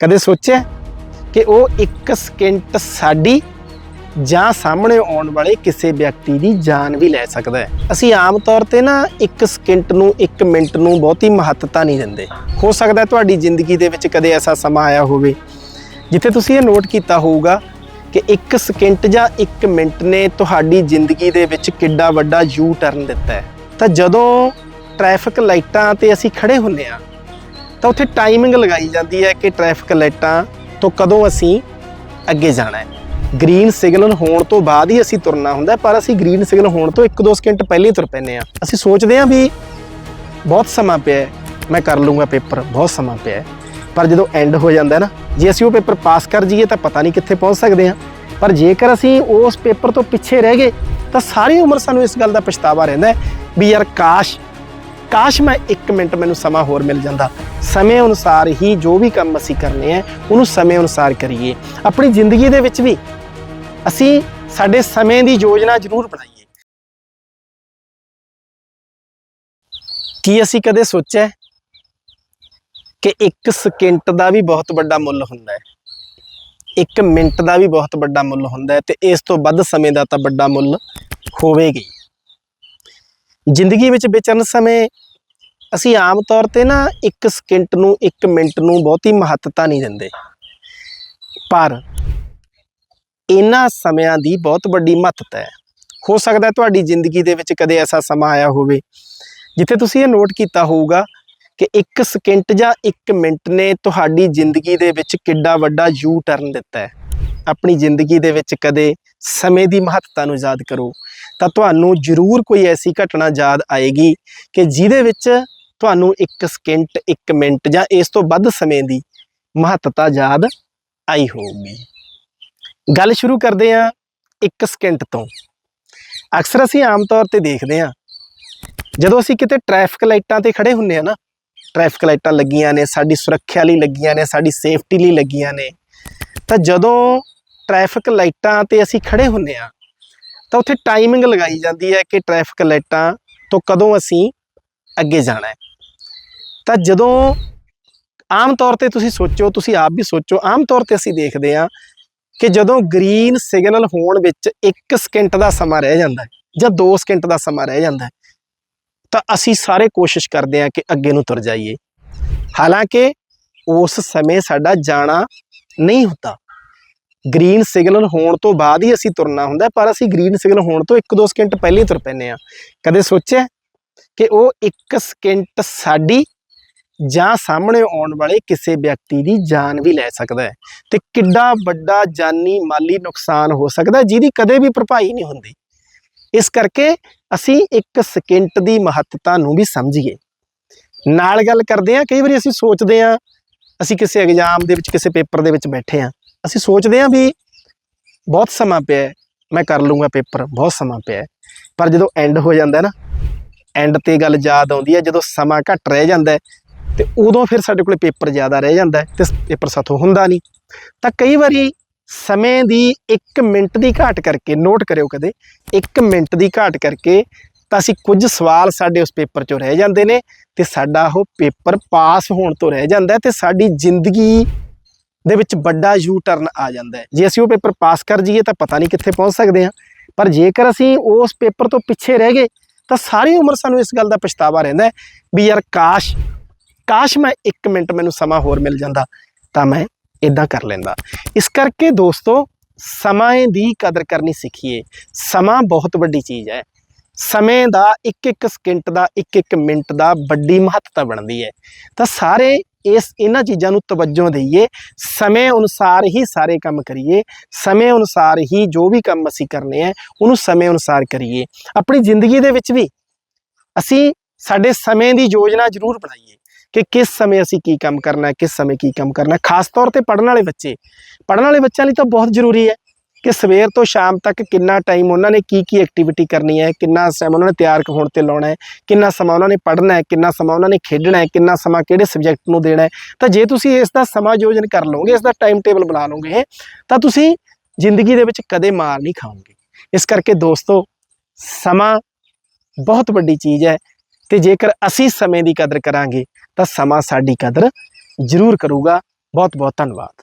ਕਦੇ ਸੋਚਿਆ ਕਿ ਉਹ ਇੱਕ ਸਕਿੰਟ ਸਾਡੀ ਜਾਂ ਸਾਹਮਣੇ ਆਉਣ ਵਾਲੇ ਕਿਸੇ ਵਿਅਕਤੀ ਦੀ ਜਾਨ ਵੀ ਲੈ ਸਕਦਾ ਹੈ? ਅਸੀਂ ਆਮ ਤੌਰ ਤੇ ਨਾ ਇੱਕ ਸਕਿੰਟ ਨੂੰ ਇੱਕ ਮਿੰਟ ਨੂੰ ਬਹੁਤੀ ਮਹੱਤਤਾ ਨਹੀਂ ਦਿੰਦੇ। ਹੋ ਸਕਦਾ ਤੁਹਾਡੀ ਜ਼ਿੰਦਗੀ ਦੇ ਵਿੱਚ ਕਦੇ ਐਸਾ ਸਮਾਂ ਆਇਆ ਹੋਵੇ ਜਿੱਥੇ ਤੁਸੀਂ ਇਹ ਨੋਟ ਕੀਤਾ ਹੋਊਗਾ ਕਿ ਇੱਕ ਸਕਿੰਟ ਜਾਂ ਇੱਕ ਮਿੰਟ ਨੇ ਤੁਹਾਡੀ ਜ਼ਿੰਦਗੀ ਦੇ ਵਿੱਚ ਕਿੱਡਾ ਵੱਡਾ ਯੂ ਟਰਨ ਦਿੱਤਾ ਹੈ। ਤਾਂ ਜਦੋਂ ਟ੍ਰੈਫਿਕ ਲਾਈਟਾਂ ਤੇ ਅਸੀਂ ਖੜੇ ਹੁੰਨੇ ਆ ਤਾਂ ਉੱਥੇ ਟਾਈਮਿੰਗ ਲਗਾਈ ਜਾਂਦੀ ਹੈ ਕਿ ਟ੍ਰੈਫਿਕ ਲਾਈਟਾਂ ਤੋਂ ਕਦੋਂ ਅਸੀਂ ਅੱਗੇ ਜਾਣਾ ਹੈ। ਗ੍ਰੀਨ ਸਿਗਨਲ ਹੋਣ ਤੋਂ ਬਾਅਦ ਹੀ ਅਸੀਂ ਤੁਰਨਾ ਹੁੰਦਾ ਪਰ ਅਸੀਂ ਗ੍ਰੀਨ ਸਿਗਨਲ ਹੋਣ ਤੋਂ 1-2 ਸਕਿੰਟ ਪਹਿਲੇ ਤੁਰ ਪੈਂਦੇ ਆ ਅਸੀਂ ਸੋਚਦੇ ਹਾਂ ਵੀ ਬਹੁਤ ਸਮਾਂ ਪਿਆ ਹੈ, ਮੈਂ ਕਰ ਲੂੰਗਾ ਪੇਪਰ ਬਹੁਤ ਸਮਾਂ ਪਿਆ ਹੈ। ਪਰ ਜਦੋਂ ਐਂਡ ਹੋ ਜਾਂਦਾ ਨਾ, ਜੇ ਅਸੀਂ ਉਹ ਪੇਪਰ ਪਾਸ ਕਰ ਜਾਈਏ ਤਾਂ ਪਤਾ ਨਹੀਂ ਕਿੱਥੇ ਪਹੁੰਚ ਸਕਦੇ ਹਾਂ। ਪਰ ਜੇਕਰ ਅਸੀਂ ਉਸ ਪੇਪਰ ਤੋਂ ਪਿੱਛੇ ਰਹਿ ਗਏ, ਤਾਂ ਸਾਰੀ ਉਮਰ ਸਾਨੂੰ ਇਸ ਗੱਲ ਦਾ ਪਛਤਾਵਾ ਰਹਿੰਦਾ ਹੈ ਵੀ ਯਾਰ ਕਾਸ਼ ਕਾਸ਼ ਮੈਂ 1 ਮਿੰਟ ਮੈਨੂੰ ਸਮਾਂ ਹੋਰ ਮਿਲ ਜਾਂਦਾ। ਸਮੇਂ ਅਨੁਸਾਰ ਹੀ ਜੋ ਵੀ ਕੰਮ ਅਸੀਂ ਕਰਨੇ ਆ, ਉਹਨੂੰ ਸਮੇਂ ਅਨੁਸਾਰ ਕਰੀਏ। ਆਪਣੀ ਜ਼ਿੰਦਗੀ ਦੇ ਵਿੱਚ ਵੀ ਅਸੀਂ ਸਾਡੇ ਸਮੇਂ ਦੀ ਯੋਜਨਾ ਜ਼ਰੂਰ ਬਣਾਈਏ। ਕੀ ਅਸੀਂ ਕਦੇ ਸੋਚਿਆ ਕਿ ਇੱਕ ਸਕਿੰਟ ਦਾ ਵੀ ਬਹੁਤ ਵੱਡਾ ਮੁੱਲ ਹੁੰਦਾ ਹੈ? ਇੱਕ ਮਿੰਟ ਦਾ ਵੀ ਬਹੁਤ ਵੱਡਾ ਮੁੱਲ ਹੁੰਦਾ ਹੈ ਤੇ ਇਸ ਤੋਂ ਵੱਧ ਸਮੇਂ ਦਾ ਤਾਂ ਵੱਡਾ ਮੁੱਲ ਹੋਵੇਗੀ ਜ਼ਿੰਦਗੀ ਵਿੱਚ ਵਿਚਰਨ ਸਮੇਂ ਅਸੀਂ ਆਮ ਤੌਰ ਤੇ ਨਾ ਇੱਕ ਸਕਿੰਟ ਨੂੰ, ਇੱਕ ਮਿੰਟ ਨੂੰ ਬਹੁਤੀ ਮਹੱਤਤਾ ਨਹੀਂ ਦਿੰਦੇ। ਪਰ ਇਹਨਾਂ ਸਮਿਆਂ ਦੀ ਬਹੁਤ ਵੱਡੀ ਮਹੱਤਤਾ ਹੈ। ਹੋ ਸਕਦਾ ਤੁਹਾਡੀ ਜ਼ਿੰਦਗੀ ਦੇ ਵਿੱਚ ਕਦੇ ਐਸਾ ਸਮਾਂ ਆਇਆ ਹੋਵੇ, ਜਿੱਥੇ ਤੁਸੀਂ ਇਹ ਨੋਟ ਕੀਤਾ ਹੋਊਗਾ ਕਿ ਇੱਕ ਸਕਿੰਟ ਜਾਂ ਇੱਕ ਮਿੰਟ ਨੇ ਤੁਹਾਡੀ ਜ਼ਿੰਦਗੀ ਦੇ ਵਿੱਚ ਕਿੱਡਾ ਵੱਡਾ ਯੂ ਟਰਨ ਦਿੱਤਾ ਹੈ। ਆਪਣੀ ਜ਼ਿੰਦਗੀ ਦੇ ਵਿੱਚ ਕਦੇ ਸਮੇਂ ਦੀ ਮਹੱਤਤਾ ਨੂੰ ਯਾਦ ਕਰੋ। ਤਾਂ ਤੁਹਾਨੂੰ ਜ਼ਰੂਰ ਕੋਈ ਐਸੀ ਘਟਨਾ ਯਾਦ ਆਏਗੀ ਕਿ ਜਿਹਦੇ ਵਿੱਚ ਤੁਹਾਨੂੰ ਇੱਕ ਸਕਿੰਟ ਇੱਕ ਮਿੰਟ ਜਾਂ ਇਸ ਤੋਂ ਵੱਧ ਸਮੇਂ ਦੀ ਮਹੱਤਤਾ ਯਾਦ ਆਈ ਹੋਊਗੀ। ਗੱਲ ਸ਼ੁਰੂ ਕਰਦੇ ਹਾਂ ਇੱਕ ਸਕਿੰਟ ਤੋਂ। ਅਕਸਰ ਅਸੀਂ ਆਮ ਤੌਰ ਤੇ ਦੇਖਦੇ ਹਾਂ, ਜਦੋਂ ਅਸੀਂ ਕਿਤੇ ਟ੍ਰੈਫਿਕ ਲਾਈਟਾਂ ਤੇ ਖੜੇ ਹੁੰਨੇ ਆ ਨਾ ਟ੍ਰੈਫਿਕ ਲਾਈਟਾਂ ਲੱਗੀਆਂ ਨੇ, ਸਾਡੀ ਸੁਰੱਖਿਆ ਲਈ ਲੱਗੀਆਂ ਨੇ, ਸਾਡੀ ਸੇਫਟੀ ਲਈ ਲੱਗੀਆਂ ਨੇ, ਤਾਂ ਜਦੋਂ ਟ੍ਰੈਫਿਕ ਲਾਈਟਾਂ ਤੇ ਅਸੀਂ ਖੜੇ ਹੁੰਨੇ ਆ ਤਾਂ ਉੱਥੇ ਟਾਈਮਿੰਗ ਲਗਾਈ ਜਾਂਦੀ ਹੈ ਕਿ ਟ੍ਰੈਫਿਕ ਲਾਈਟਾਂ ਤੋਂ ਕਦੋਂ ਅਸੀਂ ਅੱਗੇ ਜਾਣਾ ਹੈ। ਤਾਂ ਜਦੋਂ ਆਮ ਤੌਰ ਤੇ ਤੁਸੀਂ ਸੋਚੋ, ਤੁਸੀਂ ਆਪ ਵੀ ਸੋਚੋ, ਆਮ ਤੌਰ ਤੇ ਅਸੀਂ ਦੇਖਦੇ ਹਾਂ ਕਿ ਜਦੋਂ ਗ੍ਰੀਨ ਸਿਗਨਲ ਹੋਣ ਵਿੱਚ 1 ਸਕਿੰਟ ਦਾ ਸਮਾਂ ਰਹਿ ਜਾਂਦਾ ਹੈ ਜਾਂ 2 ਸਕਿੰਟ ਦਾ ਸਮਾਂ ਰਹਿ ਜਾਂਦਾ ਹੈ, ਤਾਂ ਅਸੀਂ ਸਾਰੇ ਕੋਸ਼ਿਸ਼ ਕਰਦੇ ਹਾਂ ਕਿ ਅੱਗੇ ਨੂੰ ਤੁਰ ਜਾਈਏ। ਹਾਲਾਂਕਿ ਉਸ ਸਮੇਂ ਸਾਡਾ ਜਾਣਾ ਨਹੀਂ ਹੁੰਦਾ। ਗ੍ਰੀਨ ਸਿਗਨਲ ਹੋਣ ਤੋਂ ਬਾਅਦ ਹੀ ਅਸੀਂ ਤੁਰਨਾ ਹੁੰਦਾ ਪਰ ਅਸੀਂ ਗ੍ਰੀਨ ਸਿਗਨਲ ਹੋਣ ਤੋਂ 1-2 ਸਕਿੰਟ ਪਹਿਲੇ ਹੀ ਤੁਰ ਪੈਂਦੇ ਆ ਕਦੇ ਸੋਚਿਆ ਕਿ ਉਹ 1 ਸਕਿੰਟ ਸਾਡੀ ਜਾਂ ਸਾਹਮਣੇ ਆਉਣ ਵਾਲੇ ਕਿਸੇ ਵਿਅਕਤੀ ਦੀ ਜਾਨ ਵੀ ਲੈ ਸਕਦਾ ਹੈ ਤੇ ਕਿੱਡਾ ਵੱਡਾ ਜਾਨੀ ਮਾਲੀ ਨੁਕਸਾਨ ਹੋ ਸਕਦਾ ਜਿਹਦੀ ਕਦੇ ਵੀ ਭਰਪਾਈ ਨਹੀਂ ਹੁੰਦੀ। ਇਸ ਕਰਕੇ ਅਸੀਂ ਇੱਕ ਸਕਿੰਟ ਦੀ ਮਹੱਤਤਾ ਨੂੰ ਵੀ ਸਮਝੀਏ। ਨਾਲ ਗੱਲ ਕਰਦੇ ਹਾਂ, ਕਈ ਵਾਰੀ ਅਸੀਂ ਸੋਚਦੇ ਹਾਂ, ਅਸੀਂ ਕਿਸੇ ਐਗਜ਼ਾਮ ਦੇ ਵਿੱਚ, ਕਿਸੇ ਪੇਪਰ ਦੇ ਵਿੱਚ ਬੈਠੇ ਹਾਂ ਅਸੀਂ ਸੋਚਦੇ ਹਾਂ ਵੀ ਬਹੁਤ ਸਮਾਂ ਪਿਆ ਮੈਂ ਕਰ ਲੂੰਗਾ ਪੇਪਰ, ਬਹੁਤ ਸਮਾਂ ਪਿਆ ਪਰ ਜਦੋਂ ਐਂਡ ਹੋ ਜਾਂਦਾ ਨਾ ਐਂਡ ਤੇ ਗੱਲ ਯਾਦ ਆਉਂਦੀ ਹੈ, ਜਦੋਂ ਸਮਾਂ ਘੱਟ ਰਹਿ ਜਾਂਦਾ ਹੈ, ਤੇ ਉਦੋਂ ਫਿਰ ਸਾਡੇ ਕੋਲੇ ਪੇਪਰ ਜ਼ਿਆਦਾ ਰਹਿ ਜਾਂਦਾ ਹੈ ਤੇ ਪੇਪਰ ਸਾਥੋਂ ਹੁੰਦਾ ਨਹੀਂ। ਤਾਂ ਕਈ ਵਾਰੀ ਸਮੇਂ ਦੀ 1 ਮਿੰਟ ਦੀ ਘਾਟ ਕਰਕੇ ਨੋਟ ਕਰਿਓ ਕਦੇ 1 ਮਿੰਟ ਦੀ ਘਾਟ ਕਰਕੇ ਤਾਂ ਅਸੀਂ ਕੁਝ ਸਵਾਲ ਸਾਡੇ ਉਸ ਪੇਪਰ 'ਚੋਂ ਰਹਿ ਜਾਂਦੇ ਨੇ ਤੇ ਸਾਡਾ ਉਹ ਪੇਪਰ ਪਾਸ ਹੋਣ ਤੋਂ ਰਹਿ ਜਾਂਦਾ ਹੈ ਤੇ ਸਾਡੀ ਜ਼ਿੰਦਗੀ ਦੇ ਵਿੱਚ ਵੱਡਾ ਯੂ ਟਰਨ ਆ ਜਾਂਦਾ ਹੈ। ਜੇ ਅਸੀਂ ਉਹ ਪੇਪਰ ਪਾਸ ਕਰ ਜਾਈਏ ਤਾਂ ਪਤਾ ਨਹੀਂ ਕਿੱਥੇ ਪਹੁੰਚ ਸਕਦੇ ਹਾਂ। ਪਰ ਜੇਕਰ ਅਸੀਂ ਉਸ ਪੇਪਰ ਤੋਂ ਪਿੱਛੇ ਰਹਿ ਗਏ ਤਾਂ ਸਾਰੀ ਉਮਰ ਸਾਨੂੰ ਇਸ ਗੱਲ ਦਾ ਪਛਤਾਵਾ ਰਹਿੰਦਾ ਵੀ ਯਾਰ ਕਾਸ਼ ਕਾਸ਼ ਮੈਂ 1 ਮਿੰਟ ਮੈਨੂੰ ਸਮਾਂ ਹੋਰ ਮਿਲ ਜਾਂਦਾ ਤਾਂ ਮੈਂ ਇਦਾਂ ਕਰ ਲੈਂਦਾ। ਇਸ ਕਰਕੇ ਦੋਸਤੋ, ਸਮਾਂ ਦੀ ਕਦਰ ਕਰਨੀ ਸਿੱਖੀਏ। ਸਮਾਂ ਬਹੁਤ ਵੱਡੀ ਚੀਜ਼ ਹੈ। ਸਮੇਂ ਦਾ ਇੱਕ ਇੱਕ ਸਕਿੰਟ ਦਾ, ਇੱਕ ਇੱਕ ਮਿੰਟ ਦਾ ਵੱਡੀ ਮਹੱਤਤਾ ਬਣਦੀ ਹੈ। ਤਾਂ ਸਾਰੇ ਇਸ ਇਹਨਾਂ ਚੀਜ਼ਾਂ ਨੂੰ ਤਵੱਜੋ ਦਈਏ, ਸਮੇਂ ਅਨੁਸਾਰ ਹੀ ਸਾਰੇ ਕੰਮ ਕਰੀਏ, ਸਮੇਂ ਅਨੁਸਾਰ ਹੀ ਜੋ ਵੀ ਕੰਮ ਅਸੀਂ ਕਰਨੇ ਆ, ਉਹਨੂੰ ਸਮੇਂ ਅਨੁਸਾਰ ਕਰੀਏ। ਆਪਣੀ ਜ਼ਿੰਦਗੀ ਦੇ ਵਿੱਚ ਵੀ ਅਸੀਂ ਸਾਡੇ ਸਮੇਂ ਦੀ ਯੋਜਨਾ ਜ਼ਰੂਰ ਬਣਾਈਏ ਕਿ ਕਿਸ ਸਮੇਂ ਅਸੀਂ ਕੀ ਕੰਮ ਕਰਨਾ ਹੈ ਕਿਸ ਸਮੇਂ ਕੀ ਕੰਮ ਕਰਨਾ। ਖਾਸ ਤੌਰ ਤੇ ਪੜ੍ਹਨ ਵਾਲੇ ਬੱਚੇ। ਪੜ੍ਹਨ ਵਾਲੇ ਬੱਚਿਆਂ ਲਈ ਤਾਂ ਬਹੁਤ ਜ਼ਰੂਰੀ ਹੈ। ਕਿ ਸਵੇਰ ਤੋਂ ਸ਼ਾਮ ਤੱਕ ਕਿੰਨਾ ਟਾਈਮ ਉਹਨਾਂ ਨੇ ਕੀ ਕੀ ਐਕਟੀਵਿਟੀ ਕਰਨੀ ਹੈ, ਕਿੰਨਾ ਸਮਾਂ ਉਹਨਾਂ ਨੇ ਤਿਆਰ ਹੋਣ ਤੇ ਲਾਉਣਾ ਹੈ, ਕਿੰਨਾ ਸਮਾਂ ਉਹਨਾਂ ਨੇ ਪੜ੍ਹਨਾ ਹੈ, ਕਿੰਨਾ ਸਮਾਂ ਉਹਨਾਂ ਨੇ ਖੇਡਣਾ ਹੈ, ਕਿੰਨਾ ਸਮਾਂ ਕਿਹੜੇ ਸਬਜੈਕਟ ਨੂੰ ਦੇਣਾ ਹੈ। ਤਾਂ ਜੇ ਤੁਸੀਂ ਇਸ ਦਾ ਸਮਾਂ ਯੋਜਨ ਕਰ ਲਓਗੇ, ਇਸ ਦਾ ਟਾਈਮ ਟੇਬਲ ਬਣਾ ਲਓਗੇ, ਤਾਂ ਤੁਸੀਂ ਜ਼ਿੰਦਗੀ ਦੇ ਵਿੱਚ ਕਦੇ ਮਾਰ ਨਹੀਂ ਖਾਓਗੇ। ਇਸ ਕਰਕੇ ਦੋਸਤੋ, ਸਮਾਂ ਬਹੁਤ ਵੱਡੀ ਚੀਜ਼ ਹੈ ਤੇ ਜੇਕਰ ਅਸੀਂ ਸਮੇਂ ਦੀ ਕਦਰ ਕਰਾਂਗੇ, ਤਾਂ ਸਮਾਂ ਸਾਡੀ ਕਦਰ ਜ਼ਰੂਰ ਕਰੂਗਾ। ਬਹੁਤ ਬਹੁਤ ਧੰਨਵਾਦ।